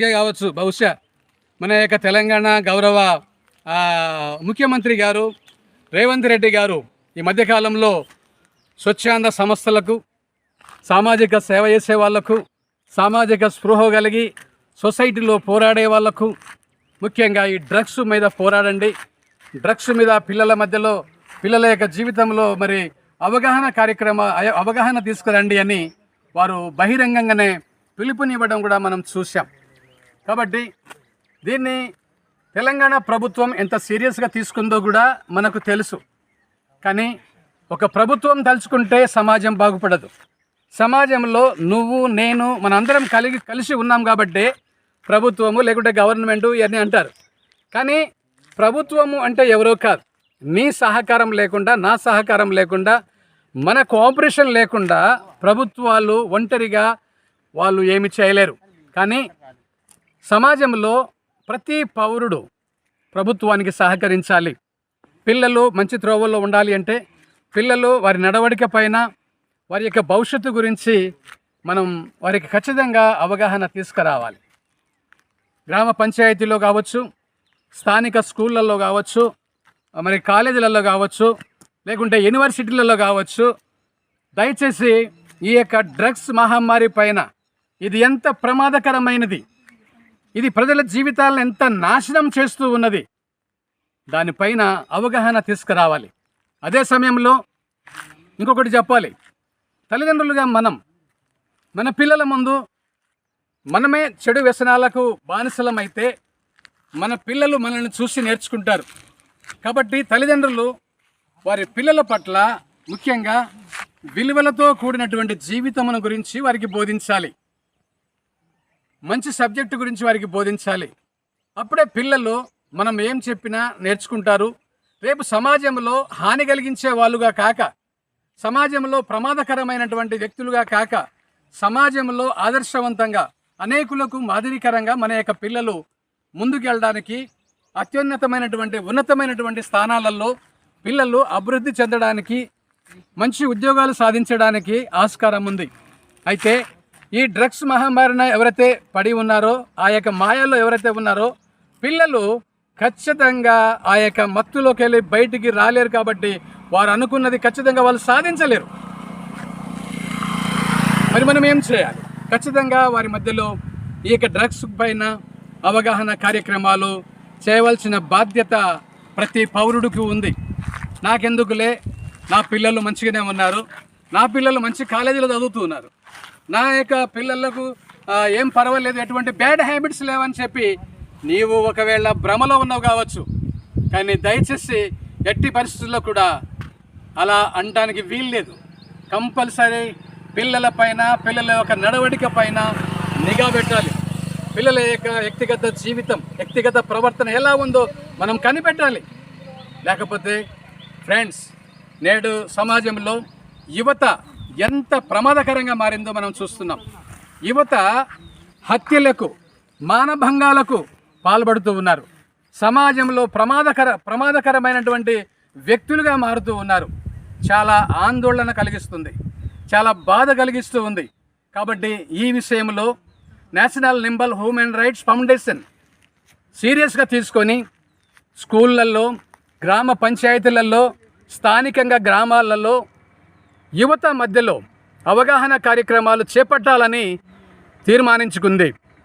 అందుకే కావచ్చు. బహుశా మన యొక్క తెలంగాణ గౌరవ ముఖ్యమంత్రి గారు రేవంత్ రెడ్డి గారు ఈ మధ్యకాలంలో స్వచ్ఛంద సంస్థలకు సామాజిక సేవ చేసే వాళ్ళకు సామాజిక స్పృహ కలిగి సొసైటీలో పోరాడే వాళ్ళకు ముఖ్యంగా ఈ డ్రగ్స్ మీద పోరాడండి. డ్రగ్స్ మీద పిల్లల మధ్యలో పిల్లల యొక్క జీవితంలో మరి అవగాహన కార్యక్రమ అవగాహన తీసుకురండి అని వారు బహిరంగంగానే పిలుపునివ్వడం కూడా మనం చూసాం కాబట్టి దీన్ని తెలంగాణ ప్రభుత్వం ఎంత సీరియస్గా తీసుకుందో కూడా మనకు తెలుసు. కానీ ఒక ప్రభుత్వం తలుచుకుంటే సమాజం బాగుపడదు. సమాజంలో నువ్వు నేను మనందరం కలిగి కలిసి ఉన్నాం కాబట్టి ప్రభుత్వము లేకుంటే గవర్నమెంట్ ఇవన్నీ అంటారు. కానీ ప్రభుత్వము అంటే ఎవరో కాదు. నీ సహకారం లేకుండా నా సహకారం లేకుండా మన కోఆపరేషన్ లేకుండా ప్రభుత్వాలు ఒంటరిగా వాళ్ళు ఏమి చేయలేరు. కానీ సమాజంలో ప్రతి పౌరుడు ప్రభుత్వానికి సహకరించాలి. పిల్లలు మంచి త్రోవల్లో ఉండాలి అంటే పిల్లలు వారి నడవడిక పైన వారి యొక్క భవిష్యత్తు గురించి మనం వారికి ఖచ్చితంగా అవగాహన తీసుకురావాలి. గ్రామ పంచాయతీలో కావచ్చు స్థానిక స్కూళ్ళల్లో కావచ్చు మరి కాలేజీలలో కావచ్చు లేకుంటే యూనివర్సిటీలలో కావచ్చు దయచేసి ఈ యొక్క డ్రగ్స్ మహమ్మారి పైన ఇది ఎంత ప్రమాదకరమైనది ఇది ప్రజల జీవితాలను ఎంత నాశనం చేస్తూ ఉన్నది. దానిపైన అవగాహన తీసుకురావాలి. అదే సమయంలో ఇంకొకటి చెప్పాలి. తల్లిదండ్రులుగా మనం మన పిల్లల ముందు మనమే చెడు వ్యసనాలకు బానిసలమైతే మన పిల్లలు మనల్ని చూసి నేర్చుకుంటారు. కాబట్టి తల్లిదండ్రులు వారి పిల్లల పట్ల ముఖ్యంగా విలువలతో కూడినటువంటి జీవితమును గురించి వారికి బోధించాలి. మంచి సబ్జెక్టు గురించి వారికి బోధించాలి. అప్పుడే పిల్లలు మనం ఏం చెప్పినా నేర్చుకుంటారు. రేపు సమాజంలో హాని కలిగించే వాళ్ళుగా కాక సమాజంలో ప్రమాదకరమైనటువంటి వ్యక్తులుగా కాక సమాజంలో ఆదర్శవంతంగా అనేకులకు మాదిరికరంగా మన యొక్క పిల్లలు ముందుకెళ్ళడానికి అత్యున్నతమైనటువంటి ఉన్నతమైనటువంటి స్థానాలలో పిల్లలు అభివృద్ధి చెందడానికి మంచి ఉద్యోగాలు సాధించడానికి ఆస్కారం ఉంది. అయితే ఈ డ్రగ్స్ మహమ్మారిన ఎవరైతే పడి ఉన్నారో ఆ యొక్క మాయాల్లో ఎవరైతే ఉన్నారో పిల్లలు ఖచ్చితంగా ఆ యొక్క మత్తులోకి వెళ్ళి బయటికి రాలేరు కాబట్టి వారు అనుకున్నది ఖచ్చితంగా వాళ్ళు సాధించలేరు. మరి మనం ఏం చేయాలి? ఖచ్చితంగా వారి మధ్యలో ఈ యొక్క డ్రగ్స్ పైన అవగాహన కార్యక్రమాలు చేయవలసిన బాధ్యత ప్రతి పౌరుడికి ఉంది. నాకెందుకులే? నా పిల్లలు మంచిగానే ఉన్నారు. నా పిల్లలు మంచి కాలేజీలో చదువుతూ ఉన్నారు. నా యొక్క పిల్లలకు ఏం పర్వాలేదు ఎటువంటి బ్యాడ్ హ్యాబిట్స్ లేవని చెప్పి నీవు ఒకవేళ భ్రమలో ఉన్నావు కావచ్చు. కానీ దయచేసి ఎట్టి పరిస్థితుల్లో కూడా అలా అనడానికి వీల్లేదు. కంపల్సరీ పిల్లల పైన పిల్లల యొక్క నడవడిక పైన నిఘా పెట్టాలి. పిల్లల యొక్క వ్యక్తిగత జీవితం వ్యక్తిగత ప్రవర్తన ఎలా ఉందో మనం కనిపెట్టాలి. లేకపోతే ఫ్రెండ్స్ నేడు సమాజంలో యువత ఎంత ప్రమాదకరంగా మారిందో మనం చూస్తున్నాం. యువత హత్యలకు మానభంగాలకు పాల్పడుతూ ఉన్నారు. సమాజంలో ప్రమాదకర ప్రమాదకరమైనటువంటి వ్యక్తులుగా మారుతూ ఉన్నారు. చాలా ఆందోళన కలిగిస్తుంది. చాలా బాధ కలిగిస్తూ ఉంది. కాబట్టి ఈ విషయంలో నేషనల్ నింబల్ హ్యూమన్ రైట్స్ ఫౌండేషన్ సీరియస్గా తీసుకొని స్కూళ్ళల్లో గ్రామ పంచాయతీలలో స్థానికంగా గ్రామాలలో యువత మధ్యలో అవగాహన కార్యక్రమాలు చేపట్టాలని తీర్మానించుకుంది.